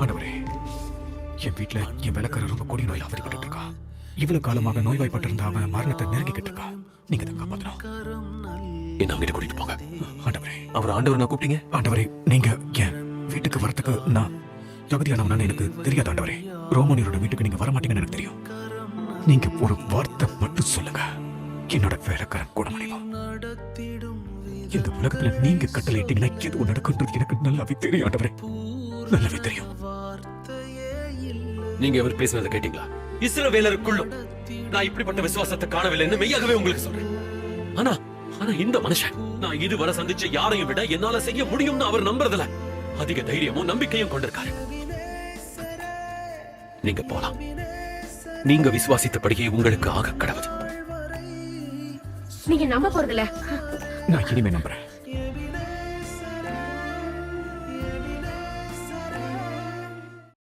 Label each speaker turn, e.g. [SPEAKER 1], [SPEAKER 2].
[SPEAKER 1] ஆண்டவரே என் வீட்ல என் வேலைக்காரர் ரொம்ப கொடிய நோய் அவதிப்பட்டு இருக்கா இவ்வளவு காலமாக நோய்வாய்ப்பட்டிருந்த அவன் மரணத்தை நெருங்கிக்கிட்டு இருக்கா நீங்க தான் காப்பாத்தணும்.
[SPEAKER 2] என்ன அங்கிட்டு கூட்டிட்டு போங்க.
[SPEAKER 1] ஆண்டவரே.
[SPEAKER 2] அவர் ஆண்டவர் நான் கூப்பிட்டீங்க?
[SPEAKER 1] ஆண்டவரே நீங்க என் வீட்டுக்கு வரத்துக்கு நான் தகுதியானவனான்னு எனக்கு தெரியாது ஆண்டவரே. ரோமனியரோட வீட்டுக்கு நீங்க வர மாட்டீங்கன்னு எனக்கு தெரியும். நீங்க ஒரு வார்த்தை மட்டும் சொல்லுங்க. என்னோட வேலைக்காரன் குணமடைவோம் இந்த உலகத்துல நீங்க கட்டளையிட்டீங்கன்னா எதுவும் நடக்குன்றது எனக்கு நல்லாவே தெரியும் ஆண்டவரே. நல்லாவே தெரியும்.
[SPEAKER 2] நீங்க இவர் பேசினதை கேட்டீங்களா? இஸ்ரவேலருக்குள்ளும் நான் இப்படிப்பட்ட விசுவாசத்தை காணவில்லைன்னு மெய்யாகவே உங்களுக்கு சொல்றேன். ஆனா ஆனா இந்த மனுஷன் நான் இதுவரை சந்திச்ச யாரையும் விட என்னால செய்ய முடியும்னு அவர் நம்புறதுல அதிக தைரியமும் நம்பிக்கையும் கொண்டிருக்காரு. நீங்க போலாம். நீங்க விசுவாசித்தபடியே உங்களுக்கு ஆக கடவுது
[SPEAKER 3] நீங்க நம்ப போறதில்ல.
[SPEAKER 1] நான் இனிமே நம்புறேன்.